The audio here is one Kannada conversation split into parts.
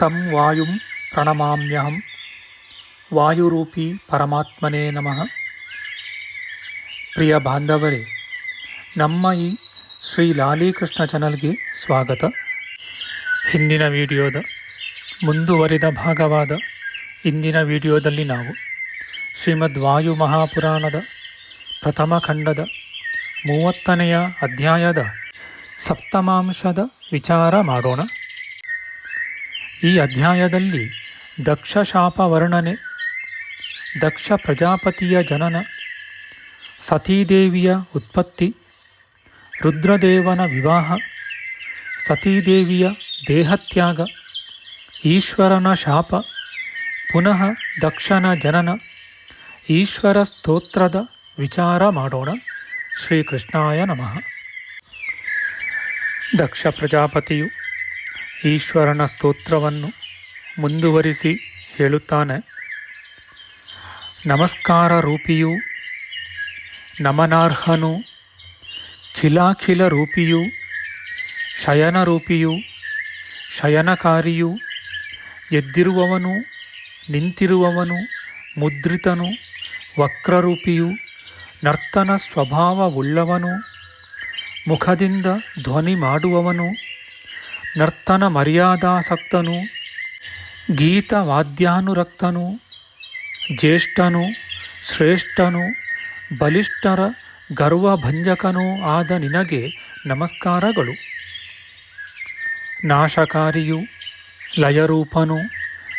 ತಂ ವಾಯುಂ ಪ್ರಣಮಾಮ್ಯಹಂ ವಾಯುರೂಪಿ ಪರಮಾತ್ಮನೇ ನಮಃ ಪ್ರಿಯ ಬಾಂಧವರೇ ನಮ್ಮ ಈ ಶ್ರೀ ಲಾಲಿಕೃಷ್ಣ ಚಾನಲ್ಗೆ ಸ್ವಾಗತ ಹಿಂದಿನ ವಿಡಿಯೋದ ಮುಂದುವರಿದ ಭಾಗವಾದ ಇಂದಿನ ವಿಡಿಯೋದಲ್ಲಿ ನಾವು ಶ್ರೀಮದ್ ವಾಯು ಮಹಾಪುರಾಣದ ಪ್ರಥಮ ಖಂಡದ ಮೂವತ್ತನೆಯ ಅಧ್ಯಾಯದ ಸಪ್ತಮಾಂಶದ ವಿಚಾರ ಮಾಡೋಣ. ಈ ಅಧ್ಯಾಯದಲ್ಲಿ ದಕ್ಷಶಾಪ ವರ್ಣನೆ ದಕ್ಷ ಪ್ರಜಾಪತಿಯ ಜನನ, ಸತೀದೇವಿಯ ಉತ್ಪತ್ತಿ, ರುದ್ರದೇವನ ವಿವಾಹ, ಸತೀದೇವಿಯ ದೇಹತ್ಯಾಗ, ಈಶ್ವರನ ಶಾಪ, ಪುನಃ ದಕ್ಷನ ಜನನ, ಈಶ್ವರ ಸ್ತೋತ್ರದ ವಿಚಾರ ಮಾಡೋಣ. ಶ್ರೀಕೃಷ್ಣಾಯ ನಮಃ. ದಕ್ಷ ಪ್ರಜಾಪತಿಯು ಈಶ್ವರನ ಸ್ತೋತ್ರವನ್ನು ಮುಂದುವರಿಸಿ ಹೇಳುತ್ತಾನೆ. ನಮಸ್ಕಾರ ರೂಪಿಯು, ನಮನಾರ್ಹನು, ಖಿಲಾಖಿಲ ರೂಪಿಯು, ಶಯನ ರೂಪಿಯು, ಶಯನಕಾರಿಯು, ಎದ್ದಿರುವವನು, ನಿಂತಿರುವವನು, ಮುದ್ರಿತನು, ವಕ್ರರೂಪಿಯು, ನರ್ತನ ಸ್ವಭಾವವುಳ್ಳವನು, ಮುಖದಿಂದ ಧ್ವನಿ ಮಾಡುವವನು ನರ್ತನ ಮರ್ಯಾದಾಸಕ್ತನು, ಗೀತವಾದ್ಯಾನುರಕ್ತನು, ಜ್ಯೇಷ್ಠನು, ಶ್ರೇಷ್ಠನು, ಬಲಿಷ್ಠರ ಗರ್ವಭಂಜಕನೂ ಆದ ನಿನಗೆ ನಮಸ್ಕಾರಗಳು. ನಾಶಕಾರಿಯು, ಲಯರೂಪನು,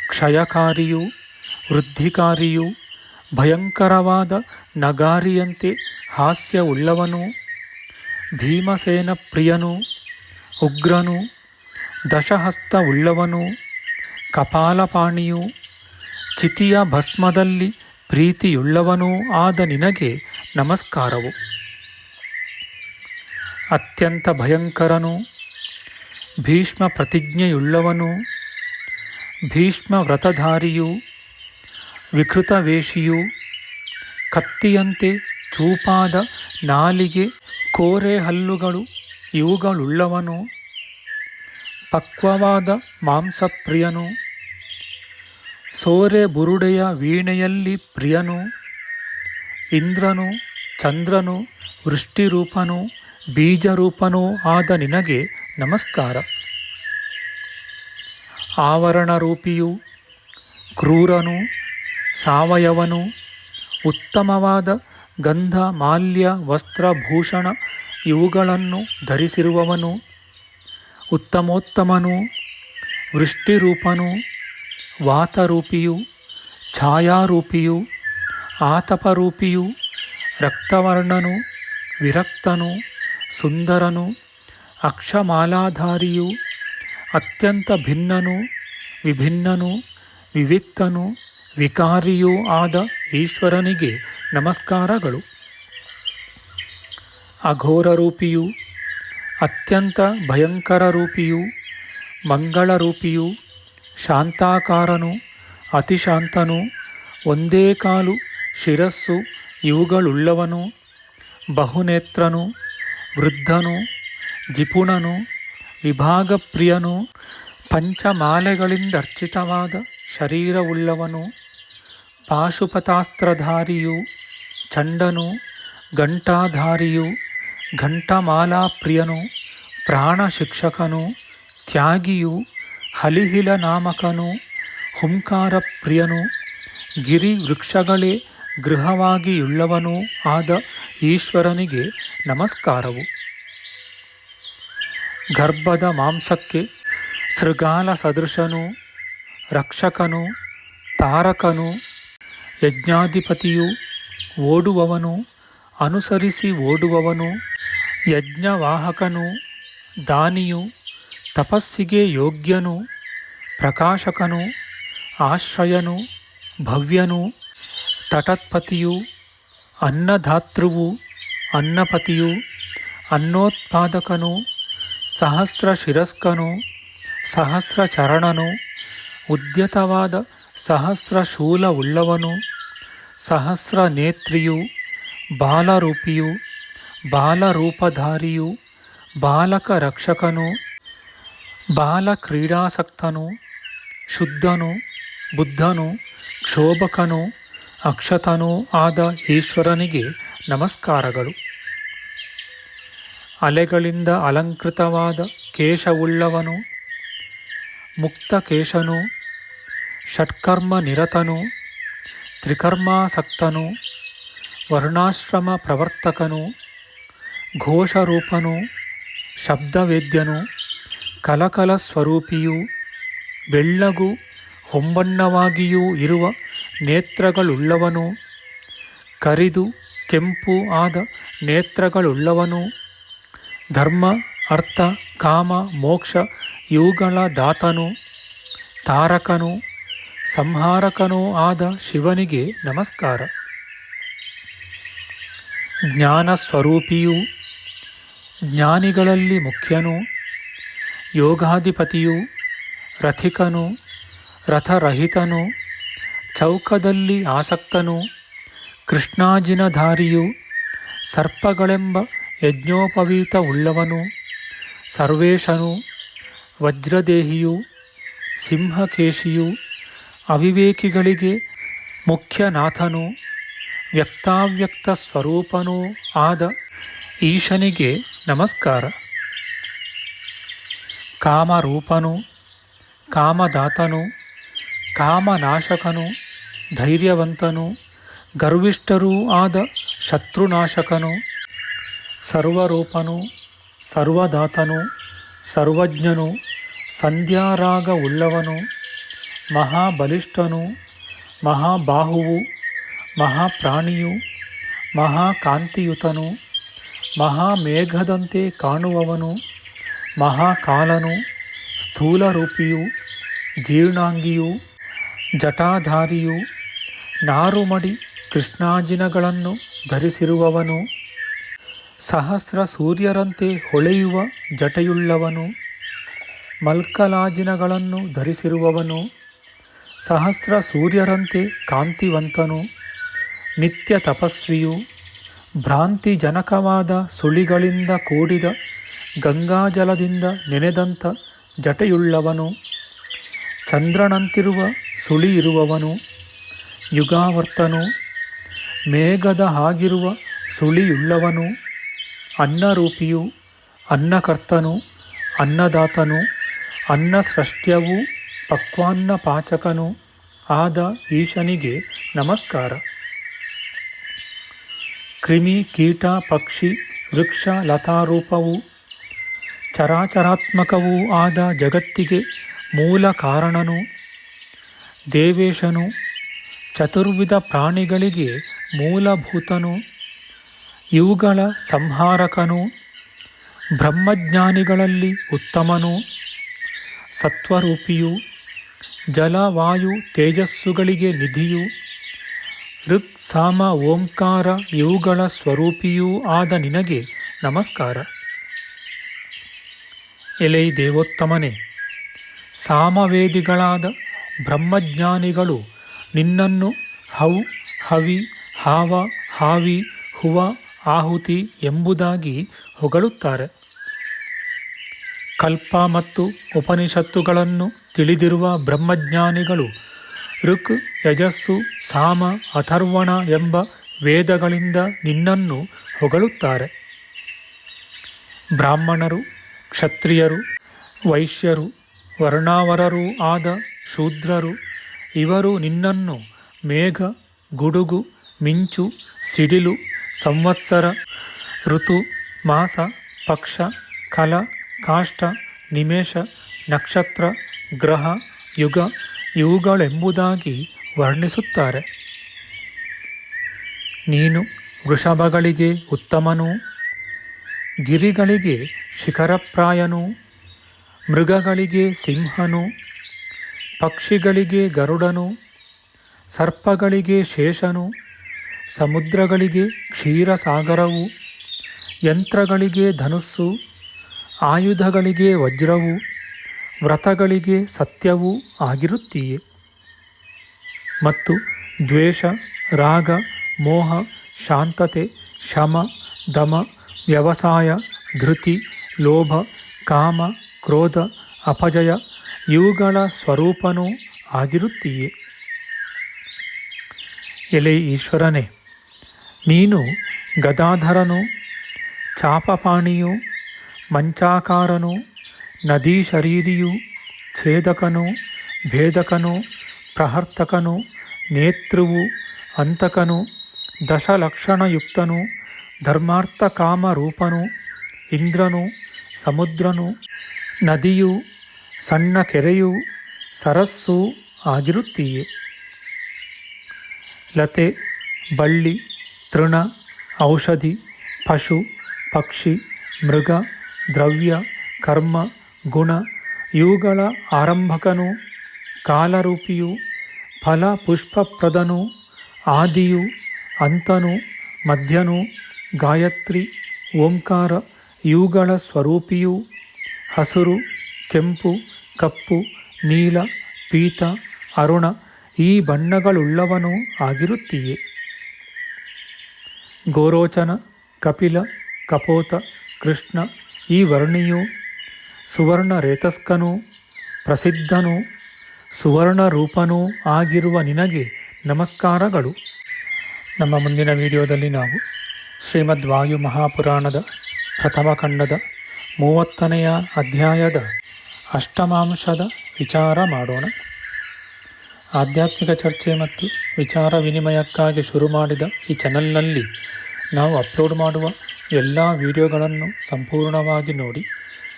ಕ್ಷಯಕಾರಿಯು, ವೃದ್ಧಿಕಾರಿಯು, ಭಯಂಕರವಾದ ನಗಾರಿಯಂತೆ ಹಾಸ್ಯವುಳ್ಳವನು ಭೀಮಸೇನ ಪ್ರಿಯನು ಉಗ್ರನು ದಶಹಸ್ತವುಳ್ಳವನು, ಕಪಾಲಪಾಣಿಯು ಚಿತಿಯ ಭಸ್ಮದಲ್ಲಿ ಪ್ರೀತಿಯುಳ್ಳವನೂ ಆದ ನಿನಗೆ ನಮಸ್ಕಾರವು. ಅತ್ಯಂತ ಭಯಂಕರನು, ಭೀಷ್ಮ ಪ್ರತಿಜ್ಞೆಯುಳ್ಳವನು, ಭೀಷ್ಮ ವ್ರತಧಾರಿಯು, ವಿಕೃತವೇಷಿಯು, ಕತ್ತಿಯಂತೆ ಚೂಪಾದ ನಾಲಿಗೆ ಕೋರೆ ಹಲ್ಲುಗಳು ಇವುಗಳುಳ್ಳವನು. ಪಕ್ವವಾದ ಮಾಂಸಪ್ರಿಯನು. ಸೋರೆ ಬುರುಡೆಯ ವೀಣೆಯಲ್ಲಿ ಪ್ರಿಯನು. ಇಂದ್ರನು, ಚಂದ್ರನು, ವೃಷ್ಟಿರೂಪನು, ಬೀಜರೂಪನೂ ಆದ ನಿನಗೆ ನಮಸ್ಕಾರ. ಆವರಣರೂಪಿಯು ಕ್ರೂರನು, ಸಾವಯವನು, ಉತ್ತಮವಾದ ಗಂಧ ಮಾಲ್ಯ ವಸ್ತ್ರಭೂಷಣ ಇವುಗಳನ್ನು ಧರಿಸಿರುವವನು. ಉತ್ತಮೋತ್ತಮನು, ವೃಷ್ಟಿರೂಪನೂ, ವಾತರೂಪಿಯು, ಛಾಯಾರೂಪಿಯು, ಆತಪರೂಪಿಯು, ರಕ್ತವರ್ಣನು, ವಿರಕ್ತನು, ಸುಂದರನು, ಅಕ್ಷಮಾಲಾಧಾರಿಯು, ಅತ್ಯಂತ ಭಿನ್ನನು, ವಿಭಿನ್ನನು, ವಿವಿಕ್ತನು, ವಿಕಾರಿಯೂ ಆದ ಈಶ್ವರನಿಗೆ ನಮಸ್ಕಾರಗಳು. ಅಘೋರರೂಪಿಯು ಅತ್ಯಂತ ಭಯಂಕರ ರೂಪಿಯು ಮಂಗಳರೂಪಿಯು ಶಾಂತಾಕಾರನು, ಅತಿಶಾಂತನು, ಒಂದೇ ಕಾಲು, ಶಿರಸ್ಸು ಇವುಗಳುಳ್ಳವನು, ಬಹುನೇತ್ರನು, ವೃದ್ಧನು, ಜಿಪುಣನು, ವಿಭಾಗಪ್ರಿಯನು, ಪಂಚಮಾಲೆಗಳಿಂದರ್ಚಿತವಾದ ಶರೀರವುಳ್ಳವನು, ಪಾಶುಪತಾಸ್ತ್ರಧಾರಿಯು, ಚಂಡನು ಘಂಟಾಧಾರಿಯು ಪ್ರಾಣ ಶಿಕ್ಷಕನು ತ್ಯಾಗಿಯು ಹಲಿಹಿಲ ನಾಮಕನು ಹುಂಕಾರ ಪ್ರಿಯನು ಗಿರಿ ವೃಕ್ಷಗಳೇ ಗೃಹವಾಗಿಯುಳ್ಳವನೂ ಆದ ಈಶ್ವರನಿಗೆ ನಮಸ್ಕಾರವು. ಗರ್ಭದ ಮಾಂಸಕ್ಕೆ ಸೃಗಾಲ ಸದೃಶನು ರಕ್ಷಕನು, ತಾರಕನು, ಯಜ್ಞಾಧಿಪತಿಯು ಓಡುವವನು, ಅನುಸರಿಸಿ ಓಡುವವನು ಯಜ್ಞವಾಹಕನು, ದಾನಿಯು, ತಪಸ್ಸಿಗೆ ಯೋಗ್ಯನು, ಪ್ರಕಾಶಕನು, ಆಶ್ರಯನು, ಭವ್ಯನು, ತಟತ್ಪತಿಯು ಅನ್ನಧಾತೃವು ಅನ್ನಪತಿಯು, ಅನ್ನೋತ್ಪಾದಕನು ಸಹಸ್ರ ಶಿರಸ್ಕನು ಸಹಸ್ರ ಚರಣನು ಉದ್ಯತವಾದ ಸಹಸ್ರ ಶೂಲವುಳ್ಳವನು ಸಹಸ್ರ ನೇತ್ರಿಯು ಬಾಲರೂಪಿಯು ಬಾಲರೂಪಧಾರಿಯು ಬಾಲಕ ರಕ್ಷಕನು ಬಾಲ ಕ್ರೀಡಾಸಕ್ತನು ಶುದ್ಧನು, ಬುದ್ಧನು, ಕ್ಷೋಭಕನು, ಅಕ್ಷತನೂ ಆದ ಈಶ್ವರನಿಗೆ ನಮಸ್ಕಾರಗಳು. ಅಲೆಗಳಿಂದ ಅಲಂಕೃತವಾದ ಕೇಶವುಳ್ಳವನು ಮುಕ್ತ ಕೇಶನು ಷಟ್ಕರ್ಮ ನಿರತನು ತ್ರಿಕರ್ಮಾಸಕ್ತನು ವರ್ಣಾಶ್ರಮ ಪ್ರವರ್ತಕನು ಘೋಷರೂಪನು, ಶಬ್ದವೇದ್ಯನೂ ಕಲಕಲ ಸ್ವರೂಪಿಯೂ ಬೆಳ್ಳಗು ಹೊಂಬಣ್ಣವಾಗಿಯೂ ಇರುವ ನೇತ್ರಗಳುಳ್ಳವನು, ಕರಿದು ಕೆಂಪು ಆದ ನೇತ್ರಗಳುಳ್ಳವನು, ಧರ್ಮ, ಅರ್ಥ, ಕಾಮ, ಮೋಕ್ಷ, ಇವುಗಳ ದಾತನು, ತಾರಕನು, ಸಂಹಾರಕನೂ ಆದ ಶಿವನಿಗೆ ನಮಸ್ಕಾರ. ಜ್ಞಾನ ಸ್ವರೂಪಿಯು ಜ್ಞಾನಿಗಳಲ್ಲಿ ಮುಖ್ಯನು, ಯೋಗಾಧಿಪತಿಯು ರಥಿಕನು, ರಥರಹಿತನು, ಚೌಕದಲ್ಲಿ ಆಸಕ್ತನು, ಕೃಷ್ಣಾಜಿನಧಾರಿಯು ಸರ್ಪಗಳೆಂಬ ಯಜ್ಞೋಪವೀತ ಉಳ್ಳವನು ಸರ್ವೇಶನು, ವಜ್ರದೇಹಿಯು, ಸಿಂಹಕೇಶಿಯು, ಅವಿವೇಕಿಗಳಿಗೆ ಮುಖ್ಯನಾಥನು, ವ್ಯಕ್ತಾವ್ಯಕ್ತ ಸ್ವರೂಪನೂ ಆದ ಈಶನಿಗೆ ನಮಸ್ಕಾರ. ಕಾಮರೂಪನು, ಕಾಮದಾತನು, ಕಾಮನಾಶಕನು, ಧೈರ್ಯವಂತನು, ಗರ್ವಿಷ್ಠರೂ ಆದ ಶತ್ರುನಾಶಕನು, ಸರ್ವರೂಪನು, ಸರ್ವದಾತನು, ಸರ್ವಜ್ಞನು ಸಂಧ್ಯಾರಾಗ ಉಳ್ಳವನು ಮಹಾಬಲಿಷ್ಠನು, ಮಹಾಬಾಹುವು, ಮಹಾಪ್ರಾಣಿಯು, ಮಹಾಕಾಂತಿಯುತನು ಮಹಾಮೇಘದಂತೆ ಕಾಣುವವನು, ಮಹಾಕಾಲನು, ಸ್ಥೂಲರೂಪಿಯು, ಜೀರ್ಣಾಂಗಿಯು, ಜಟಾಧಾರಿಯು, ನಾರುಮಡಿ ಕೃಷ್ಣಾಜಿನಗಳನ್ನು ಧರಿಸಿರುವವನು ಸಹಸ್ರ ಸೂರ್ಯರಂತೆ ಹೊಳೆಯುವ ಜಟೆಯುಳ್ಳವನು, ಮಲ್ಕಲಾಜಿನಗಳನ್ನು ಧರಿಸಿರುವವನು ಸಹಸ್ರ ಸೂರ್ಯರಂತೆ ಕಾಂತಿವಂತನು ನಿತ್ಯ ತಪಸ್ವಿಯು ಭ್ರಾಂತಿಜನಕವಾದ ಸುಳಿಗಳಿಂದ ಕೂಡಿದ ಗಂಗಾಜಲದಿಂದ ನೆನೆದಂಥ ಜಟೆಯುಳ್ಳವನು, ಚಂದ್ರನಂತಿರುವ ಸುಳಿ ಇರುವವನು ಯುಗಾವರ್ತನು, ಮೇಘದ ಹಾಗಿರುವ ಸುಳಿಯುಳ್ಳವನು, ಅನ್ನರೂಪಿಯು, ಅನ್ನಕರ್ತನು, ಅನ್ನದಾತನು, ಅನ್ನಸೃಷ್ಟ್ಯವೂ, ಪಕ್ವಾನ್ನ ಪಾಚಕನು ಆದ ಈಶನಿಗೆ ನಮಸ್ಕಾರ. ಕ್ರಿಮಿ, ಕೀಟ, ಪಕ್ಷಿ, ವೃಕ್ಷ, ಲತಾರೂಪವು, ಚರಾಚರಾತ್ಮಕವೂ ಆದ ಜಗತ್ತಿಗೆ ಮೂಲ ಕಾರಣನು, ದೇವೇಶನು, ಚತುರ್ವಿಧ ಪ್ರಾಣಿಗಳಿಗೆ ಮೂಲಭೂತನು, ಇವುಗಳ ಸಂಹಾರಕನು, ಬ್ರಹ್ಮಜ್ಞಾನಿಗಳಲ್ಲಿ ಉತ್ತಮನು, ಸತ್ವರೂಪಿಯು, ಜಲವಾಯು ತೇಜಸ್ಸುಗಳಿಗೆ ನಿಧಿಯು ಋಕ್ ಸಾಮ ಓಂಕಾರ ಇವುಗಳ ಸ್ವರೂಪಿಯೂ ಆದ ನಿನಗೆ ನಮಸ್ಕಾರ. ಎಲೈ ದೇವೋತ್ತಮನೆ, ಸಾಮವೇದಿಗಳಾದ ಬ್ರಹ್ಮಜ್ಞಾನಿಗಳು ನಿನ್ನನ್ನು ಹೌ, ಹವಿ, ಹಾವ, ಹಾವಿ, ಹುವ, ಆಹುತಿ ಎಂಬುದಾಗಿ ಹೊಗಳುತ್ತಾರೆ. ಕಲ್ಪ ಮತ್ತು ಉಪನಿಷತ್ತುಗಳನ್ನು ತಿಳಿದಿರುವ ಬ್ರಹ್ಮಜ್ಞಾನಿಗಳು ಋಕ್, ಯಜಸ್ಸು, ಸಾಮ, ಅಥರ್ವಣ ಎಂಬ ವೇದಗಳಿಂದ ನಿನ್ನನ್ನು ಹೊಗಳುತ್ತಾರೆ. ಬ್ರಾಹ್ಮಣರು, ಕ್ಷತ್ರಿಯರು, ವೈಶ್ಯರು, ವರ್ಣಾವರರೂ ಆದ ಶೂದ್ರರು, ಇವರು ನಿನ್ನನ್ನು ಮೇಘ, ಗುಡುಗು, ಮಿಂಚು, ಸಿಡಿಲು, ಸಂವತ್ಸರ, ಋತು, ಮಾಸ, ಪಕ್ಷ, ಕಲ, ಕಾಷ್ಟ, ನಿಮೇಷ, ನಕ್ಷತ್ರ, ಗ್ರಹ, ಯುಗ ಇವುಗಳೆಂಬುದಾಗಿ ವರ್ಣಿಸುತ್ತಾರೆ. ನೀನು ವೃಷಭಗಳಿಗೆ ಉತ್ತಮನು, ಗಿರಿಗಳಿಗೆ ಶಿಖರಪ್ರಾಯನು, ಮೃಗಗಳಿಗೆ ಸಿಂಹನು, ಪಕ್ಷಿಗಳಿಗೆ ಗರುಡನು, ಸರ್ಪಗಳಿಗೆ ಶೇಷನು, ಸಮುದ್ರಗಳಿಗೆ ಕ್ಷೀರಸಾಗರವು, ಯಂತ್ರಗಳಿಗೆ ಧನುಸ್ಸು, ಆಯುಧಗಳಿಗೆ ವಜ್ರವು ವ್ರತಗಳಿಗೆ ಸತ್ಯವೂ ಆಗಿರುತ್ತೀಯೆ. ಮತ್ತು ದ್ವೇಷ, ರಾಗ, ಮೋಹ, ಶಾಂತತೆ, ಶಮ, ದಮ, ವ್ಯವಸಾಯ, ಧೃತಿ, ಲೋಭ, ಕಾಮ, ಕ್ರೋಧ, ಅಪಜಯ ಇವುಗಳ ಸ್ವರೂಪನೂ ಆಗಿರುತ್ತೀಯೆ. ಎಲೆ ಈಶ್ವರನೇ, ನೀನು ಗದಾಧರನು, ಚಾಪಪಾಣಿಯು, ಮಂಚಾಕಾರನು ನದೀ ಶರೀರಿಯು ಛೇದಕನು, ಭೇದಕನು, ಪ್ರಹರ್ತಕನು ನೇತೃವು ಅಂತಕನು ದಶಲಕ್ಷಣಯುಕ್ತನು, ಧರ್ಮಾರ್ಥಕಾಮರೂಪನು, ಇಂದ್ರನು, ಸಮುದ್ರನು, ನದಿಯು, ಸಣ್ಣ ಕೆರೆಯು, ಸರಸ್ಸು ಆಗಿರುತ್ತೀಯೆ. ಲತೆ, ಬಳ್ಳಿ, ತೃಣ, ಔಷಧಿ, ಪಶು, ಪಕ್ಷಿ, ಮೃಗ, ದ್ರವ್ಯ, ಕರ್ಮ ಗುಣ, ಇವುಗಳ ಆರಂಭಕನು, ಕಾಲರೂಪಿಯು, ಫಲ ಪುಷ್ಪಪ್ರದನು, ಆದಿಯು, ಅಂತನು, ಮಧ್ಯನು, ಗಾಯತ್ರಿ, ಓಂಕಾರ, ಇವುಗಳ ಸ್ವರೂಪಿಯು, ಹಸುರು, ಕೆಂಪು, ಕಪ್ಪು, ನೀಲ, ಪೀತ, ಅರುಣ, ಈ ಬಣ್ಣಗಳುಳ್ಳವನು ಆಗಿರುತ್ತೀಯೆ. ಗೋರೋಚನ, ಕಪಿಲ, ಕಪೋತ, ಕೃಷ್ಣ, ಈ ವರ್ಣಿಯು ಸುವರ್ಣ ರೇತಸ್ಕನೂ ಪ್ರಸಿದ್ಧನೂ ಸುವರ್ಣ ರೂಪನೂ ಆಗಿರುವ ನಿನಗೆ ನಮಸ್ಕಾರಗಳು. ನಮ್ಮ ಮುಂದಿನ ವಿಡಿಯೋದಲ್ಲಿ ನಾವು ಶ್ರೀಮದ್ ವಾಯು ಮಹಾಪುರಾಣದ ಪ್ರಥಮ ಖಂಡದ ಮೂವತ್ತನೆಯ ಅಧ್ಯಾಯದ ಅಷ್ಟಮಾಂಶದ ವಿಚಾರ ಮಾಡೋಣ. ಆಧ್ಯಾತ್ಮಿಕ ಚರ್ಚೆ ಮತ್ತು ವಿಚಾರ ವಿನಿಮಯಕ್ಕಾಗಿ ಶುರು ಮಾಡಿದ ಈ ಚಾನಲ್ನಲ್ಲಿ ನಾವು ಅಪ್ಲೋಡ್ ಮಾಡುವ ಎಲ್ಲ ವಿಡಿಯೋಗಳನ್ನು ಸಂಪೂರ್ಣವಾಗಿ ನೋಡಿ.